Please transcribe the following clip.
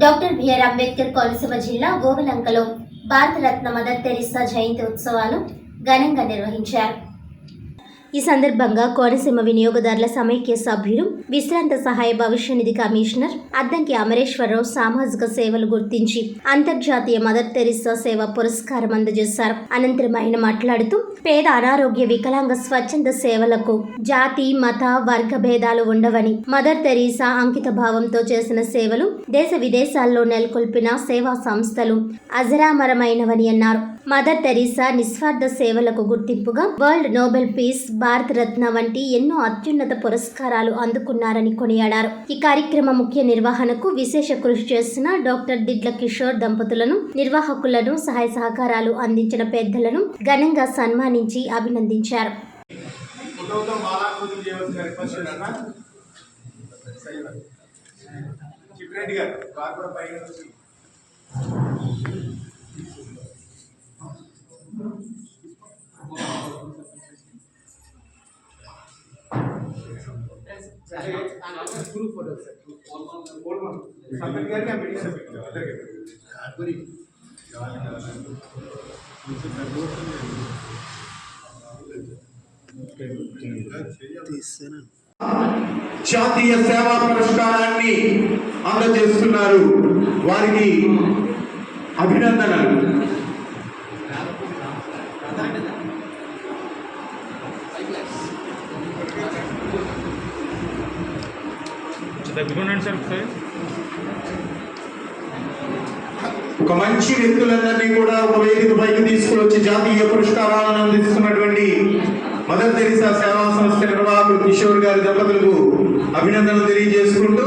Doctor BR Ambedkar Konaseema జిల్లా గోవిలంకలో Bharat Ratna Mother Teresa జయంతి ఉత్సవాలు ఘనంగా నిర్వహించారు. ఈ సందర్భంగా కోనసీమ వినియోగదారుల సమైక్య సభ్యులు విశ్రాంత సహాయ భవిష్య నిధి కమిషనర్ అద్దంకి అమరేశ్వరరావు సామాజిక సేవలు గుర్తించి అంతర్జాతీయ మదర్ తెరిసా సేవ పురస్కారం అందజేశారు. అనంతరం ఆయన మాట్లాడుతూ పేద అనారోగ్య వికలాంగ స్వచ్ఛంద సేవలకు జాతి మత వర్గ భేదాలు ఉండవని మదర్ తెరీసా అంకిత భావంతో చేసిన సేవలు దేశ విదేశాల్లో నెలకొల్పిన సేవా సంస్థలు అజరామరమైనవని అన్నారు. మదర్ తెరీసా నిస్వార్థ సేవలకు గుర్తింపుగా వరల్డ్ నోబెల్ పీస్ భారతరత్న వంటి ఎన్నో అత్యున్నత పురస్కారాలు అందుకున్నారని కొనియాడారు. ఈ కార్యక్రమ ముఖ్య నిర్వహణకు విశేష కృషి చేస్తున్న డాక్టర్ దిడ్ల కిషోర్ దంపతులను నిర్వాహకులను సహాయ సహకారాలు అందించిన పెద్దలను ఘనంగా సన్మానించి అభినందించారు. చిట్రెడ్డి గారు కూడా పైన గ్రూప్ ఫోటో గారికి సబ్మిట్ అందరికీ జాతీయ సేవా పురస్కారాన్ని అందజేస్తున్నారు వారికి అభినందనలు. దగ్గర ఉండండి సార్ ఒకసారి. ఒక మంచి వ్యక్తులందరినీ కూడా ఒక వేదిక పైకి తీసుకుని వచ్చి జాతీయ పురస్కారాలను అందిస్తున్నటువంటి మదర్ తెరిసా సేవా సంస్థ నిర్వాహకుడు కిషోర్ గారి దంపతులకు అభినందనలు తెలియజేసుకుంటూ